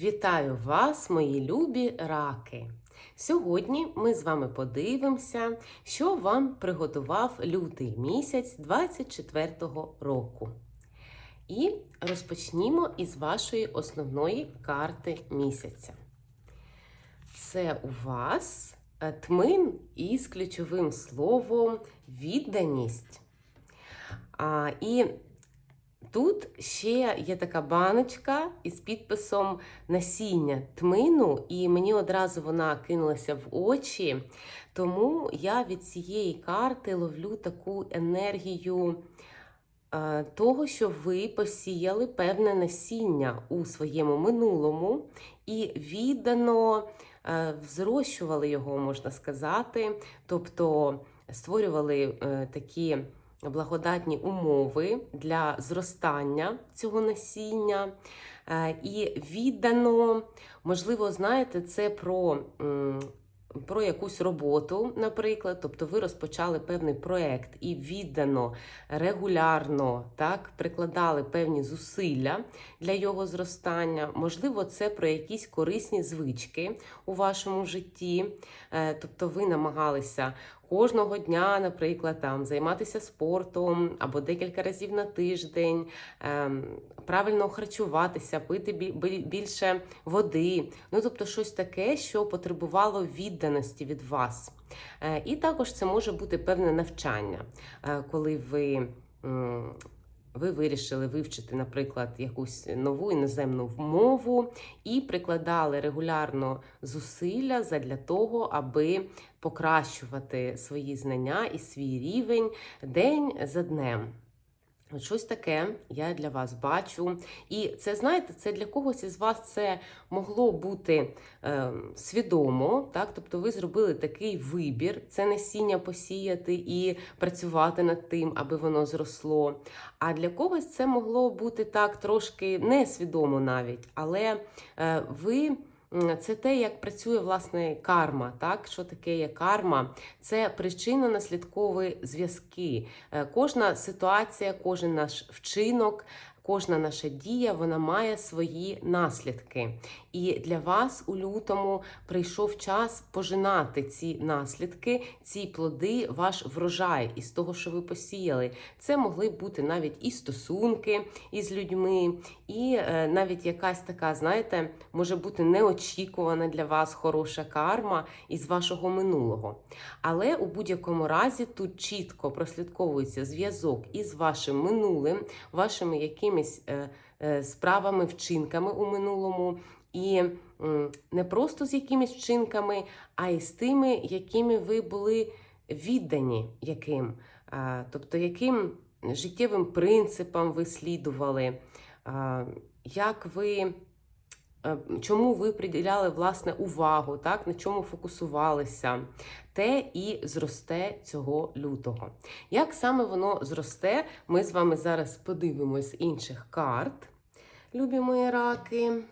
Вітаю вас, мої любі раки! Сьогодні ми з вами подивимося, що вам приготував лютий місяць 24-го року. І розпочнімо із вашої основної карти місяця. Це у вас е, тмин із ключовим словом відданість. А, і Тут ще є така баночка із підписом насіння тмину, і мені одразу вона кинулася в очі. Тому я від цієї карти ловлю таку енергію е, того, що ви посіяли певне насіння у своєму минулому і віддано е, взрощували його, можна сказати, тобто створювали е, такі благодатні умови для зростання цього насіння. Е, І віддано, можливо, знаєте, це про. Про якусь роботу, наприклад, тобто ви розпочали певний проект і віддано регулярно так прикладали певні зусилля для його зростання. Можливо, це про якісь корисні звички у вашому житті. Е, Тобто ви намагалися кожного дня, наприклад, там займатися спортом або декілька разів на тиждень, ем, правильно харчуватися, пити бі- бі- більше води. Ну, тобто, щось таке, що потребувало відданості від вас. Е, І також це може бути певне навчання, е, коли ви. Ви вирішили вивчити, наприклад, якусь нову іноземну мову і прикладали регулярно зусилля задля того, аби покращувати свої знання і свій рівень день за днем. Щось таке я для вас бачу. І це, знаєте, це для когось із вас це могло бути е, свідомо, так? Тобто ви зробили такий вибір, це насіння посіяти і працювати над тим, аби воно зросло. А для когось це могло бути так трошки несвідомо навіть, але е, ви. Це те, як працює власне карма. Так, що таке є карма? Це причинно-наслідкові зв'язки. Е, Кожна ситуація, кожен наш вчинок, кожна наша дія вона має свої наслідки. І для вас у лютому прийшов час пожинати ці наслідки, ці плоди, ваш врожай із того, що ви посіяли. Це могли бути навіть і стосунки із людьми, і е, навіть якась така, знаєте, може бути неочікувана для вас хороша карма із вашого минулого. Але у будь-якому разі тут чітко прослідковується зв'язок із вашим минулим, вашими якимись е, е, справами, вчинками у минулому. І не просто з якимись вчинками, а й з тими, якими ви були віддані яким. Тобто, яким життєвим принципам ви слідували, як ви. Чому ви приділяли власне увагу, так на чому фокусувалися, те і зросте цього лютого. Як саме воно зросте, ми з вами зараз подивимось інших карт, любі мої раки.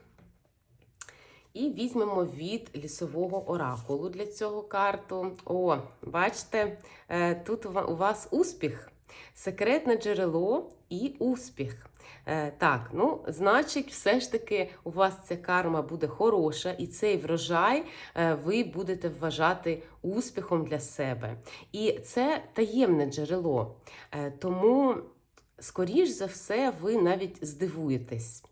І візьмемо від лісового оракулу для цього карту. О, бачите, е, тут у вас успіх, секретне джерело і успіх. Е, Так, ну, значить, все ж таки у вас ця карма буде хороша, і цей врожай е, ви будете вважати успіхом для себе. І це таємне джерело. Тому, скоріш за все, ви навіть здивуєтесь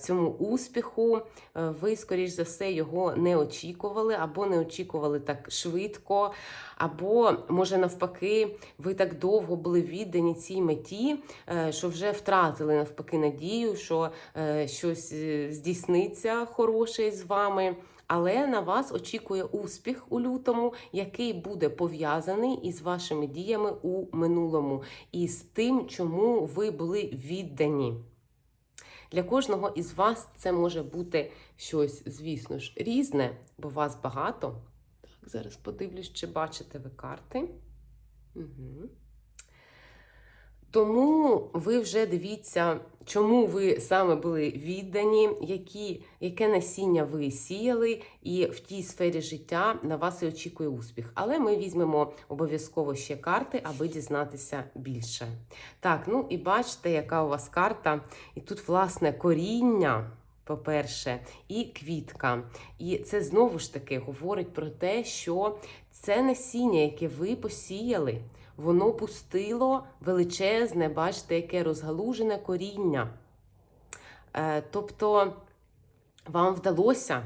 цьому успіху. Е, Ви, скоріш за все, його не очікували, або не очікували так швидко, або, може, навпаки, ви так довго були віддані цій меті, е, що вже втратили навпаки надію, що е, щось е, здійсниться хороше з вами. Але на вас очікує успіх у лютому, який буде пов'язаний із вашими діями у минулому, і з тим, чому ви були віддані. Для кожного із вас це може бути щось, звісно ж, різне, бо вас багато. Так, зараз подивлюсь, чи бачите ви карти. Угу. Тому ви вже дивіться, чому ви саме були віддані, які, яке насіння ви сіяли, і в тій сфері життя на вас і очікує успіх. Але ми візьмемо обов'язково ще карти, аби дізнатися більше. Так, ну і бачите, яка у вас карта. І тут, власне, коріння. по-перше, і квітка. І це знову ж таки говорить про те, що це насіння, яке ви посіяли, воно пустило величезне, бачите, яке розгалужене коріння. Е, Тобто вам вдалося,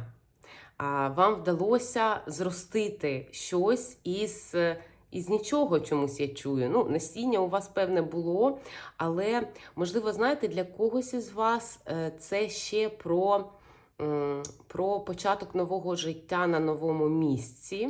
вам вдалося зростити щось із. Із нічого чомусь я чую. Ну, насіння у вас певне було, але можливо, знаєте, для когось із вас е, це ще про, про початок нового життя на новому місці,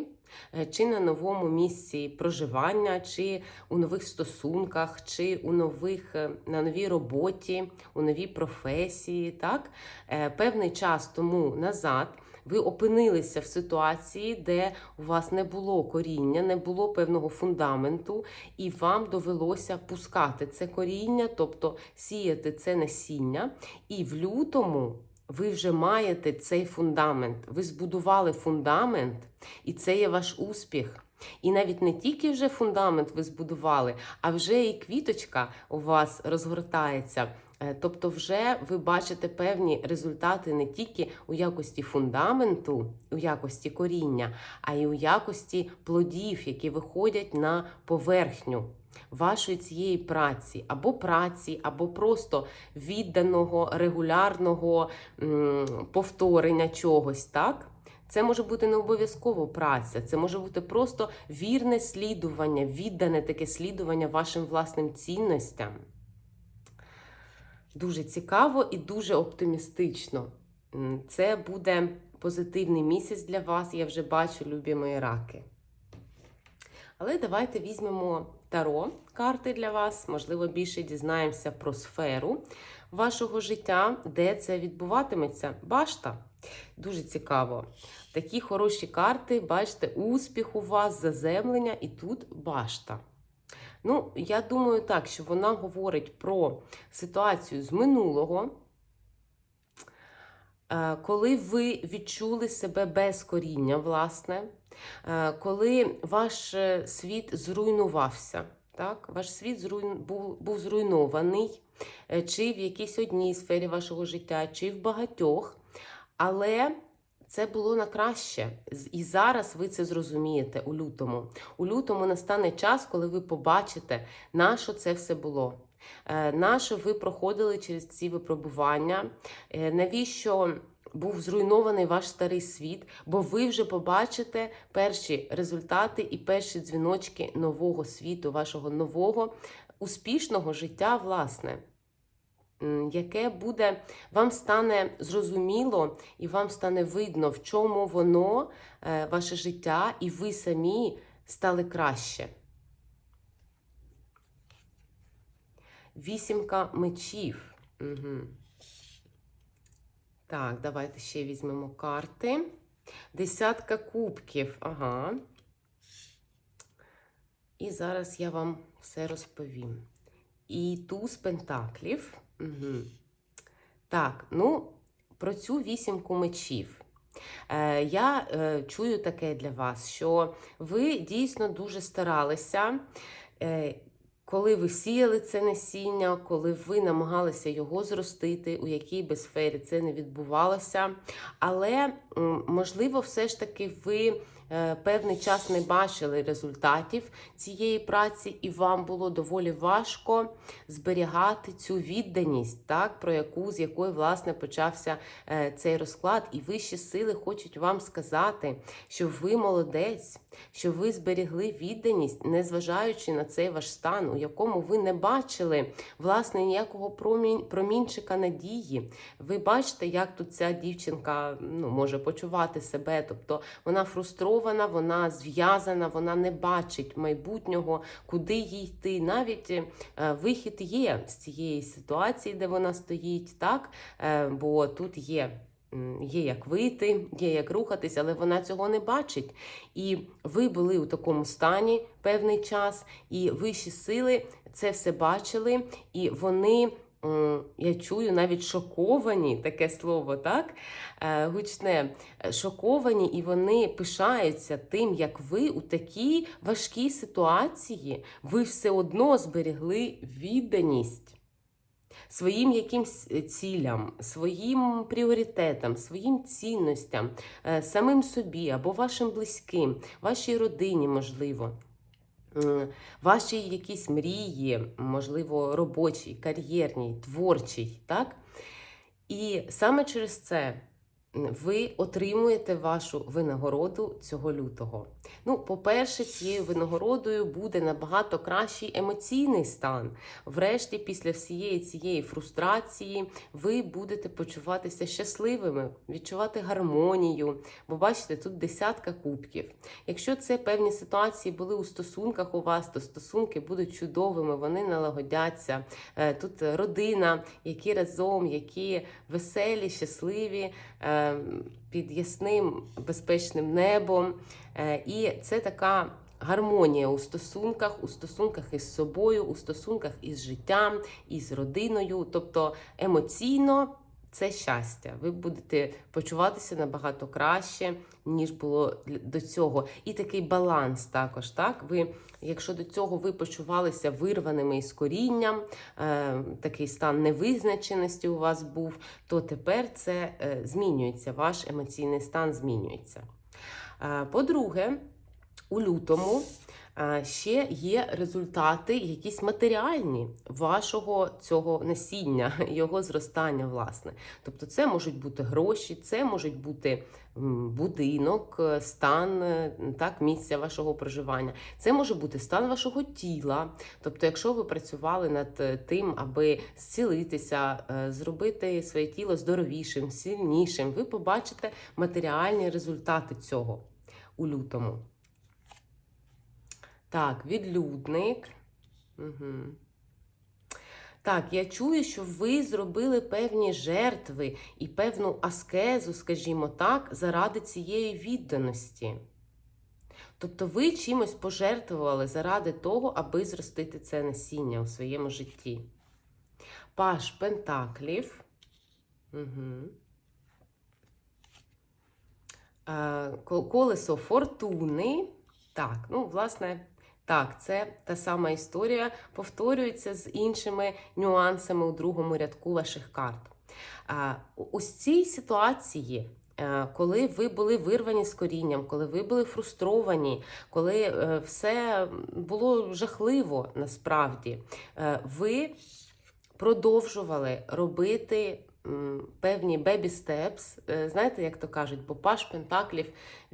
чи на новому місці проживання, чи у нових стосунках, чи у нових е, на новій роботі, у новій професії. Так, Е, певний час тому назад. Ви опинилися в ситуації, де у вас не було коріння, не було певного фундаменту, і вам довелося пускати це коріння, тобто сіяти це насіння. І в лютому ви вже маєте цей фундамент. Ви збудували фундамент, і це є ваш успіх. І навіть не тільки вже фундамент ви збудували, а вже і квіточка у вас розгортається. Е, Тобто, вже ви бачите певні результати не тільки у якості фундаменту, у якості коріння, а й у якості плодів, які виходять на поверхню вашої цієї праці, або праці, або просто відданого регулярного повторення чогось, так? Це може бути не обов'язково праця, це може бути просто вірне слідування, віддане таке слідування вашим власним цінностям. Дуже цікаво і дуже оптимістично. Це буде позитивний місяць для вас, я вже бачу, любі мої раки. Але давайте візьмемо таро карти для вас. Можливо, більше дізнаємося про сферу вашого життя, де це відбуватиметься. Башта. Дуже цікаво. Такі хороші карти, бачите, успіх у вас, заземлення, і тут башта. Ну, я думаю так, що вона говорить про ситуацію з минулого, коли ви відчули себе без коріння, власне, е, коли ваш е, світ зруйнувався. Так? Ваш світ зруйн... був, був зруйнований, е, чи в якійсь одній сфері вашого життя, чи в багатьох. Але це було на краще. І зараз ви це зрозумієте у лютому. У лютому настане час, коли ви побачите, на що це все було. Е, На що ви проходили через ці випробування, е, навіщо був зруйнований ваш старий світ, бо ви вже побачите перші результати і перші дзвіночки нового світу, вашого нового успішного життя, власне. Яке буде, вам стане зрозуміло і вам стане видно, в чому воно, е, ваше життя, і ви самі стали краще. Вісімка мечів. Угу. Так, давайте ще візьмемо карти. Десятка кубків. Ага. І зараз я вам все розповім. І туз пентаклів. Угу. Так, ну, про цю вісімку мечів. Е, я е, чую таке для вас, що ви дійсно дуже старалися. Коли ви сіяли це насіння, коли ви намагалися його зростити, у якій би сфері це не відбувалося. Але, можливо, все ж таки ви певний час не бачили результатів цієї праці, і вам було доволі важко зберігати цю відданість, так, про яку з якої власне почався е, цей розклад. І вищі сили хочуть вам сказати, що ви молодець, що ви зберегли відданість, незважаючи на цей ваш стан, у якому ви не бачили власне ніякого промінь, промінчика надії. Ви бачите, як тут ця дівчинка ну, може почувати себе. Тобто вона фрустрована, вона зв'язана, вона не бачить майбутнього, куди їй йти. Навіть е, вихід є з цієї ситуації, де вона стоїть, так? Е, бо тут є. Є як вийти, є як рухатись, але вона цього не бачить. І ви були у такому стані певний час, і вищі сили це все бачили, і вони. М, Я чую навіть шоковані таке слово, так? Е, Гучне, Е, шоковані, і вони пишаються тим, як ви у такій важкій ситуації ви все одно зберегли відданість. своїм якимсь е, цілям, своїм пріоритетам, своїм цінностям, е, самим собі або вашим близьким, вашій родині, можливо. М, Ваші якісь мрії, можливо, робочі, кар'єрні, творчі, так? І саме через це ви отримуєте вашу винагороду цього лютого. Ну, по-перше, цією винагородою буде набагато кращий емоційний стан. Врешті, після всієї цієї фрустрації, ви будете почуватися щасливими, відчувати гармонію. Бо бачите, тут десятка кубків. Якщо це певні ситуації були у стосунках у вас, то стосунки будуть чудовими, вони налагодяться. Е, Тут родина, які разом, які веселі, щасливі, під ясним безпечним небом. Е, І це така гармонія у стосунках, у стосунках із собою, у стосунках із життям, із родиною. Тобто емоційно це щастя. Ви будете почуватися набагато краще, ніж було до цього. І такий баланс також. Так? Ви, якщо до цього ви почувалися вирваними із корінням, е, такий стан невизначеності у вас був, то тепер це е, змінюється, ваш емоційний стан змінюється. Е, По-друге, у лютому ще є результати, якісь матеріальні вашого цього насіння, його зростання, власне. Тобто, це можуть бути гроші, це можуть бути будинок, е, стан е, так, місця вашого проживання. Це може бути стан вашого тіла. Тобто, якщо ви працювали над е, тим, аби зцілитися, зробити своє тіло здоровішим, сильнішим, ви побачите матеріальні результати цього у лютому. Так, відлюдник. Угу. Так, я чую, що ви зробили певні жертви і певну аскезу, скажімо так, заради цієї відданості. Тобто ви чимось пожертвували заради того, аби зростити це насіння у своєму житті. Паш Пентаклів. Угу. Колесо фортуни. Так, ну, власне, так, це та сама історія повторюється з іншими нюансами у другому рядку ваших карт. Ось цій ситуації, е, коли ви були вирвані з корінням, коли ви були фрустровані, коли е, все було жахливо насправді, е, ви продовжували робити певні steps. Е, Знаєте, як то кажуть, бо Паш Пентаклів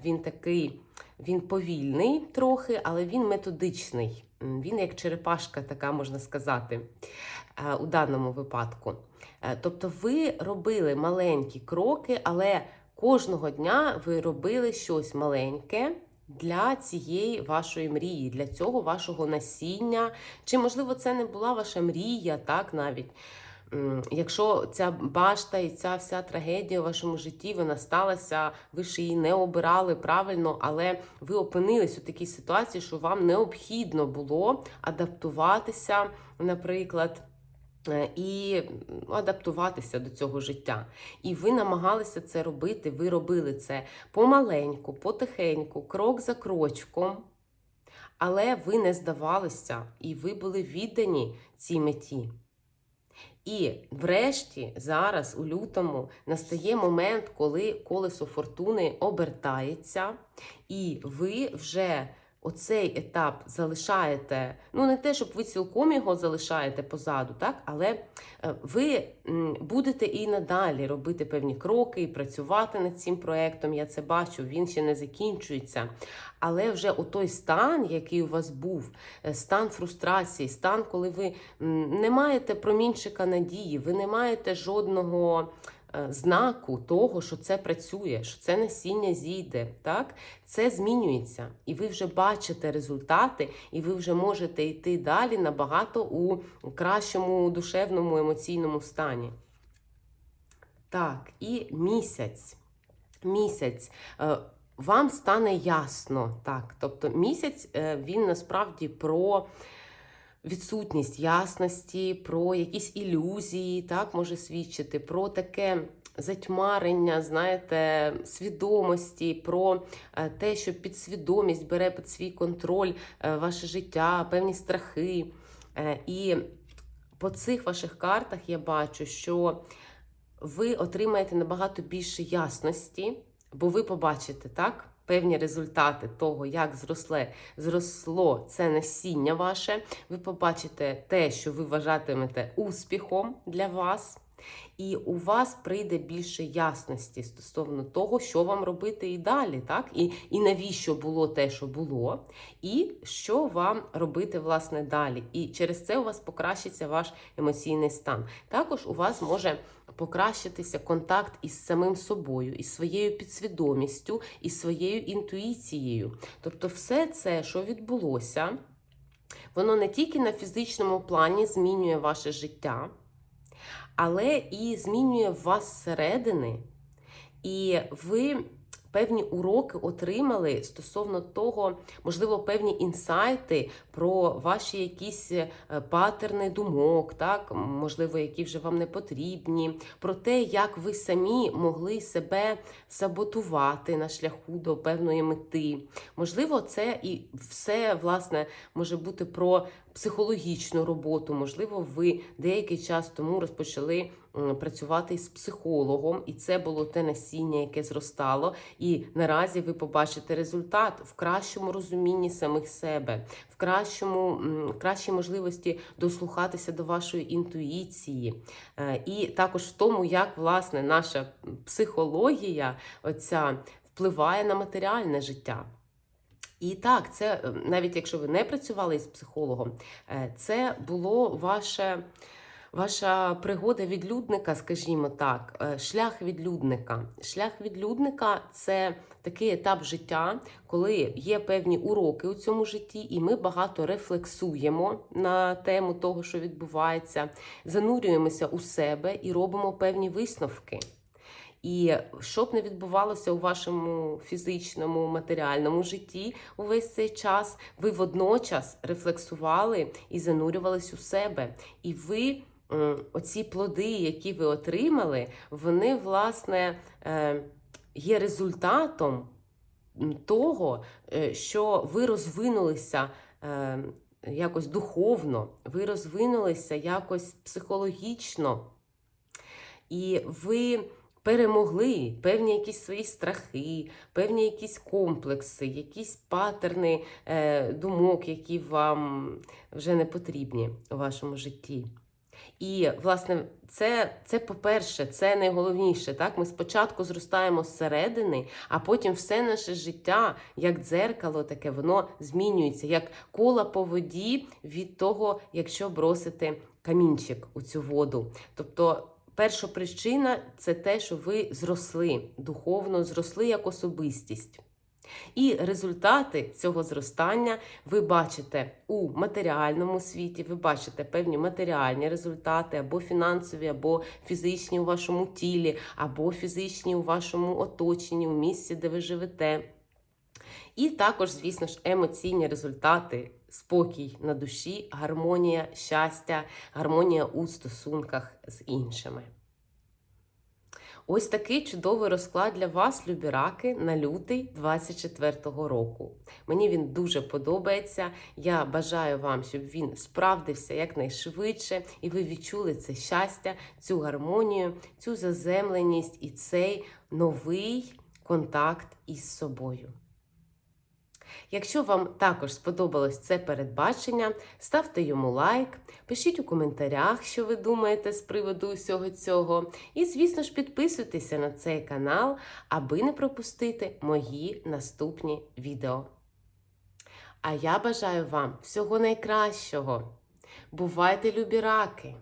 він такий, він повільний трохи, але він методичний. Він як черепашка, така можна сказати, е, у даному випадку. Е, Тобто ви робили маленькі кроки, але кожного дня ви робили щось маленьке. Для цієї вашої мрії, для цього вашого насіння. Чи, можливо, це не була ваша мрія, так навіть. Якщо ця башта і ця вся трагедія у вашому житті вона сталася, ви ж її не обирали правильно, але ви опинились у такій ситуації, що вам необхідно було адаптуватися, наприклад. е, І адаптуватися до цього життя. І ви намагалися це робити, ви робили це помаленьку, потихеньку, крок за крочком. Але ви не здавалися, і ви були віддані цій меті. І врешті, зараз, у лютому, настає момент, коли колесо фортуни обертається, і ви вже оцей етап залишаєте. Ну, не те, щоб ви цілком його залишаєте позаду, так? але е, ви будете і надалі робити певні кроки і працювати над цим проектом. Я це бачу, він ще не закінчується. Але вже той стан, який у вас був, е, стан фрустрації, стан, коли ви не маєте промінчика надії, ви не маєте жодного знаку того, що це працює, що це насіння зійде. Так? Це змінюється. І ви вже бачите результати, і ви вже можете йти далі набагато у кращому душевному емоційному стані. Так, і місяць. Місяць. Е, вам стане ясно, так. Тобто місяць е, він насправді про відсутність ясності, про якісь ілюзії, так може свідчити, про таке затьмарення, знаєте, свідомості, про е, те, що підсвідомість бере під свій контроль е, ваше життя, певні страхи. Е, І по цих ваших картах я бачу, що ви отримаєте набагато більше ясності, бо ви побачите так. Певні результати того, як зросле, зросло це насіння ваше. Ви побачите те, що ви вважатимете успіхом для вас, і у вас прийде більше ясності стосовно того, що вам робити і далі, так? І, і навіщо було те, що було, і що вам робити власне далі. І через це у вас покращиться ваш емоційний стан. Також у вас може покращитися контакт із самим собою, із своєю підсвідомістю, із своєю інтуїцією. Тобто, все це, що відбулося, воно не тільки на фізичному плані змінює ваше життя, але і змінює вас зсередини. І ви певні уроки отримали стосовно того, можливо, певні інсайти про ваші якісь е, патерни думок, так, можливо, які вже вам не потрібні, про те, як ви самі могли себе саботувати на шляху до певної мети. Можливо, це і все власне може бути про психологічну роботу. Можливо, ви деякий час тому розпочали працювати з психологом, і це було те насіння, яке зростало. І наразі ви побачите результат в кращому розумінні самих себе, в кращому, кращій можливості дослухатися до вашої інтуїції, Е, і також в тому, як власне наша психологія оця впливає на матеріальне життя. І так, це е, навіть якщо ви не працювали із психологом, е, це було ваше. Ваша пригода відлюдника, скажімо так, е, шлях відлюдника. Шлях відлюдника це такий етап життя, коли є певні уроки у цьому житті, і ми багато рефлексуємо на тему того, що відбувається, занурюємося у себе і робимо певні висновки. І що б не відбувалося у вашому фізичному, матеріальному житті увесь цей час, ви водночас рефлексували і занурювались у себе. І ви оці плоди, які ви отримали, вони, власне, е, є результатом того, е, що ви розвинулися. е, Якось духовно, ви розвинулися якось психологічно, і ви перемогли певні якісь свої страхи, певні якісь комплекси, якісь патерни е, думок, які вам вже не потрібні у вашому житті. І, власне, це, це по-перше, це найголовніше. Так? Ми спочатку зростаємо зсередини, а потім все наше життя, як дзеркало, таке, воно змінюється, як кола по воді від того, якщо бросити камінчик у цю воду. Тобто, перша причина це те, що ви зросли духовно, зросли як особистість. І результати цього зростання ви бачите у матеріальному світі, ви бачите певні матеріальні результати, або фінансові, або фізичні у вашому тілі, або фізичні у вашому оточенні, у місці, де ви живете. І також, звісно ж, емоційні результати, спокій на душі, гармонія, щастя, гармонія у стосунках з іншими. Ось такий чудовий розклад для вас, любі раки, на лютий 24-го року. Мені він дуже подобається. Я бажаю вам, щоб він справдився якнайшвидше, і ви відчули це щастя, цю гармонію, цю заземленість і цей новий контакт із собою. Якщо вам також сподобалось це передбачення, ставте йому лайк, пишіть у коментарях, що ви думаєте з приводу усього цього. І, звісно ж, підписуйтеся на цей канал, аби не пропустити мої наступні відео. А я бажаю вам всього найкращого. Бувайте, любі раки!